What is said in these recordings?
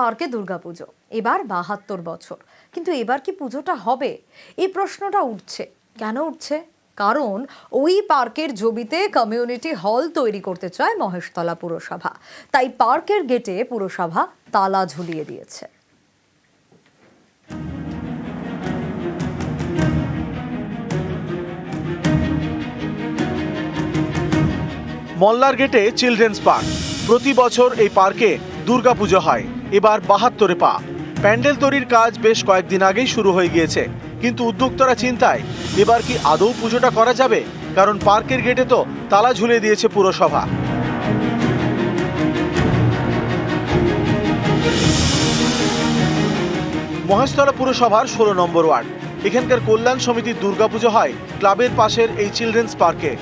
পার্কে দুর্গাপুজো। এবার বাহাত্তর বছর। কিন্তু এবার কি পুজোটা হবে? এই প্রশ্নটা উঠছে। কেন উঠছে? কারণ ওই পার্কের জমিতে কমিউনিটি হল তৈরি করতে চায় মহেশতলা পুরসভা। তাই পার্কের গেটে পুরসভা তালা ঝুলিয়ে দিয়েছে। মল্লার গেটে চিলড্রেন্স পার্ক প্রতি বছর এই পার্কে দুর্গাপুজো হয়। এবার বাহাত্তরে পা। প্যান্ডেল তৈরির কাজ বেশ কয়েকদিন আগেই শুরু হয়ে গিয়েছে। কিন্তু উদ্যোক্তারা চিন্তায়, এবার কি আদৌ পুজোটা করা যাবে? কারণ পার্কের গেটে তো তালা ঝুলিয়ে দিয়েছে পুরসভা। মহেশতলা পুরসভার ষোলো নম্বর ওয়ার্ড। এখানকার কল্যাণ সমিতির দুর্গাপুজো হয় ক্লাবের পাশের এই চিলড্রেন্স পার্কে।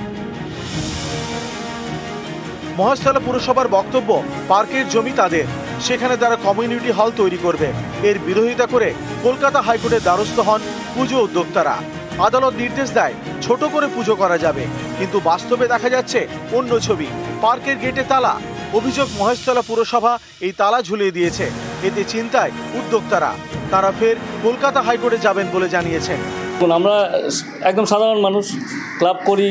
মহেশতলা পুরসভার বক্তব্য, পার্কের জমি তাদের। সেখানে তারা কমিউনিটি হল তৈরি করবে। এর বিরোধিতা করে কলকাতা হাইকোর্টের দ্বারস্থ হন পুজো উদ্যোক্তারা। আদালত নির্দেশ দেয়, ছোট করে পুজো করা যাবে। কিন্তু বাস্তবে দেখা যাচ্ছে অন্য ছবি, পার্কের গেটে তালা। অভিযোগ মহেশতলা পুরসভা এই তালা ঝুলিয়ে দিয়েছে। এতে চিন্তায় উদ্যোক্তারা। তারা ফের কলকাতা হাইকোর্টে যাবেন বলে জানিয়েছেন। আমরা একদম সাধারণ মানুষ, ক্লাব করি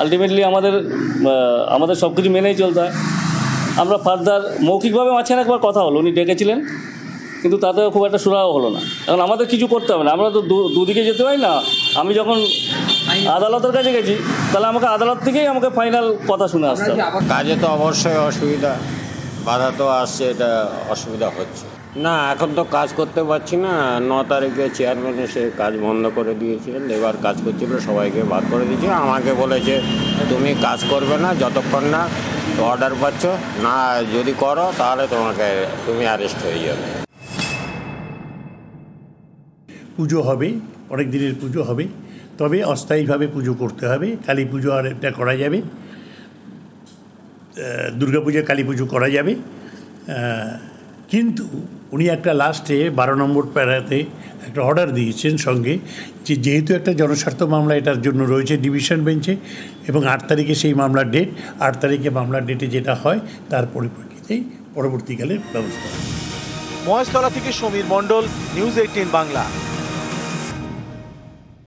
আলটিমেটলি আমাদের আমাদের সব কিছু মেনেই চলতে হয়। আমরা ফার্দার মৌখিকভাবে মাঝখানে একবার কথা হলো, উনি ডেকেছিলেন, কিন্তু তাতেও খুব একটা সুরাহ হলো না। এখন আমাদের কিছু করতে হবে না, আমরা তো দুদিকে যেতে পারি না। আমি যখন আদালতের কাছে গেছি, তাহলে আমাকে আদালত থেকেই আমাকে ফাইনাল কথা শুনে আসতে হবে। কাজে তো অবশ্যই অসুবিধা, বাধা তো আসছে, এটা অসুবিধা হচ্ছে। না, এখন তো কাজ করতে পারছি না। ন তারিখে চেয়ারম্যান এসে কাজ বন্ধ করে দিয়েছে। লেবার কাজ করছিল সবাইকে বাদ করে দিয়েছে। আমাকে বলেছে, তুমি কাজ করবে না, যতক্ষণ না অর্ডার পাচ্ছ, না যদি করো, তাহলে তোমাকে তুমি অ্যারেস্ট হয়ে যাবে। পুজো হবে, অনেক দিনের পুজো হবে। তবে অস্থায়ীভাবে পুজো করতে হবে। কালী পুজো আর এটা করা যাবে। দুর্গা পুজো কালী পুজো করা যাবে। কিন্তু উনি একটা লাস্টে বারো নম্বর প্যারাতে একটা অর্ডার দিয়েছেন সঙ্গে যে যেহেতু একটা জনস্বার্থ মামলা এটার জন্য রয়েছে ডিভিশন বেঞ্চে এবং আট তারিখে সেই মামলার ডেট, আট তারিখে মামলার ডেটে যেটা হয় তার পরিপ্রেক্ষিতেই পরবর্তীকালে ব্যবস্থা। মহেশতলা থেকে সমীর মণ্ডল, নিউজ এইটিন বাংলা।